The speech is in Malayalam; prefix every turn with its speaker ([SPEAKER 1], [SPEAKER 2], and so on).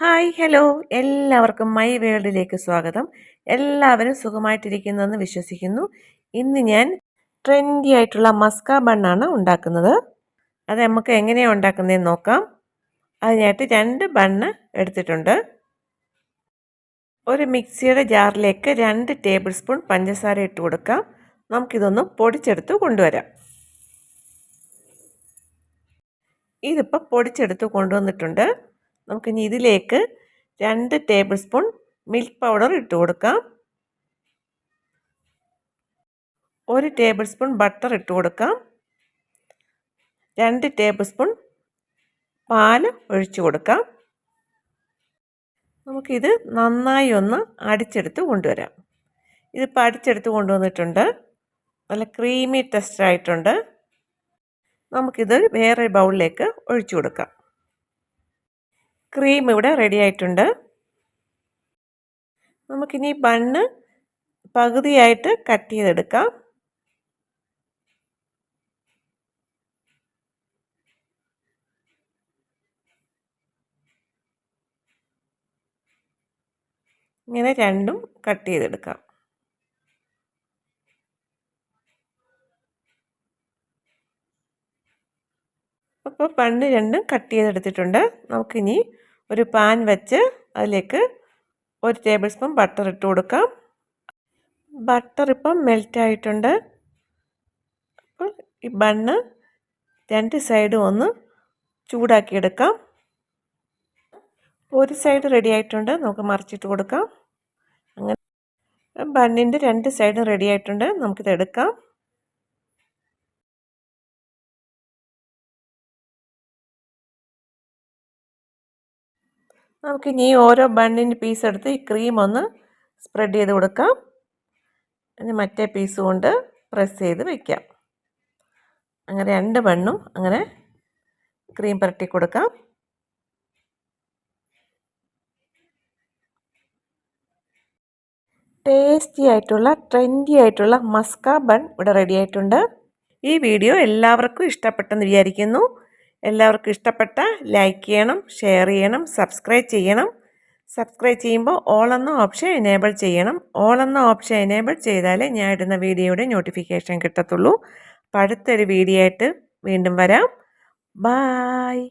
[SPEAKER 1] Hi hello. എല്ലാവർക്കും മൈ വേൾഡിലേക്ക് സ്വാഗതം. എല്ലാവരും സുഖമായിട്ടിരിക്കുന്നെന്ന് വിശ്വസിക്കുന്നു. ഇന്ന് ഞാൻ ട്രെൻഡി ആയിട്ടുള്ള മസ്ക ബണ്ണാണ് ഉണ്ടാക്കുന്നത്. അത് നമുക്ക് എങ്ങനെയാണ് ഉണ്ടാക്കുന്നതെന്ന് നോക്കാം. അതിനായിട്ട് രണ്ട് ബണ്ണ് എടുത്തിട്ടുണ്ട്. ഒരു മിക്സിയുടെ ജാറിലേക്ക് രണ്ട് ടേബിൾ സ്പൂൺ പഞ്ചസാര ഇട്ട് കൊടുക്കാം. നമുക്കിതൊന്ന് പൊടിച്ചെടുത്ത് കൊണ്ടുവരാം. ഇതിപ്പോൾ പൊടിച്ചെടുത്ത് കൊണ്ടുവന്നിട്ടുണ്ട്. നമുക്കിനി ഇതിലേക്ക് രണ്ട് ടേബിൾ സ്പൂൺ മിൽക്ക് പൗഡർ ഇട്ട് കൊടുക്കാം. ഒരു ടേബിൾ സ്പൂൺ ബട്ടർ ഇട്ട് കൊടുക്കാം. രണ്ട് ടേബിൾ സ്പൂൺ പാൽ ഒഴിച്ചു കൊടുക്കാം. നമുക്കിത് നന്നായി ഒന്ന് അടിച്ചെടുത്ത് കൊണ്ടുവരാം. ഇതിപ്പോൾ അടിച്ചെടുത്ത് കൊണ്ടുവന്നിട്ടുണ്ട്. നല്ല ക്രീമി ടെസ്റ്റ് ആയിട്ടുണ്ട്. നമുക്കിത് വേറെ ബൗളിലേക്ക് ഒഴിച്ചു കൊടുക്കാം. ക്രീം ഇവിടെ റെഡി ആയിട്ടുണ്ട്. നമുക്കിനി ബണ്ണ് പകുതിയായിട്ട് കട്ട് ചെയ്തെടുക്കാം. ഇങ്ങനെ രണ്ടും കട്ട് ചെയ്തെടുക്കാം. അപ്പോൾ പണ്ട് രണ്ടും കട്ട് ചെയ്തെടുത്തിട്ടുണ്ട്. നമുക്കിനി ഒരു പാൻ വെച്ച് അതിലേക്ക് ഒരു ടേബിൾ സ്പൂൺ ബട്ടർ ഇട്ട് കൊടുക്കാം. ബട്ടർ ഇപ്പം മെൽറ്റായിട്ടുണ്ട് അപ്പോൾ ഈ ബണ്ണ് രണ്ട് സൈഡും ഒന്ന് ചൂടാക്കിയെടുക്കാം ഒരു സൈഡ് റെഡി ആയിട്ടുണ്ട്. നമുക്ക് മറിച്ചിട്ട് കൊടുക്കാം. അങ്ങനെ ബണ്ണിന്റെ രണ്ട് സൈഡും റെഡി ആയിട്ടുണ്ട്. നമുക്കിത് എടുക്കാം. നമുക്കിനി ഓരോ ബണ്ണിന്റെ പീസ് എടുത്ത് ഈ ക്രീം ഒന്ന് സ്പ്രെഡ് ചെയ്ത് കൊടുക്കാം. ഇനി മറ്റേ പീസ് കൊണ്ട് പ്രസ് ചെയ്ത് വയ്ക്കാം അങ്ങനെ രണ്ട് ബണ്ണും അങ്ങനെ ക്രീം പുരട്ടി കൊടുക്കാം. ടേസ്റ്റി ആയിട്ടുള്ള ട്രെൻഡി ആയിട്ടുള്ള മസ്ക ബൺ ഇവിടെ റെഡി ആയിട്ടുണ്ട്. ഈ വീഡിയോ എല്ലാവർക്കും ഇഷ്ടപ്പെട്ടെന്ന് വിചാരിക്കുന്നു. എല്ലാവർക്കും ഇഷ്ടപ്പെട്ട ലൈക്ക് ചെയ്യണം ഷെയർ ചെയ്യണം സബ്സ്ക്രൈബ് ചെയ്യണം. സബ്സ്ക്രൈബ് ചെയ്യുമ്പോൾ ഓൾ എന്ന ഓപ്ഷൻ എനേബിൾ ചെയ്യണം. ഓൾ എന്ന ഓപ്ഷൻ എനേബിൾ ചെയ്താലേ ഞാൻ ഇടുന്ന വീഡിയോയുടെ നോട്ടിഫിക്കേഷൻ കിട്ടത്തുള്ളൂ. അപ്പോൾ അടുത്തൊരു വീഡിയോ ആയിട്ട് വീണ്ടും വരാം. ബായ്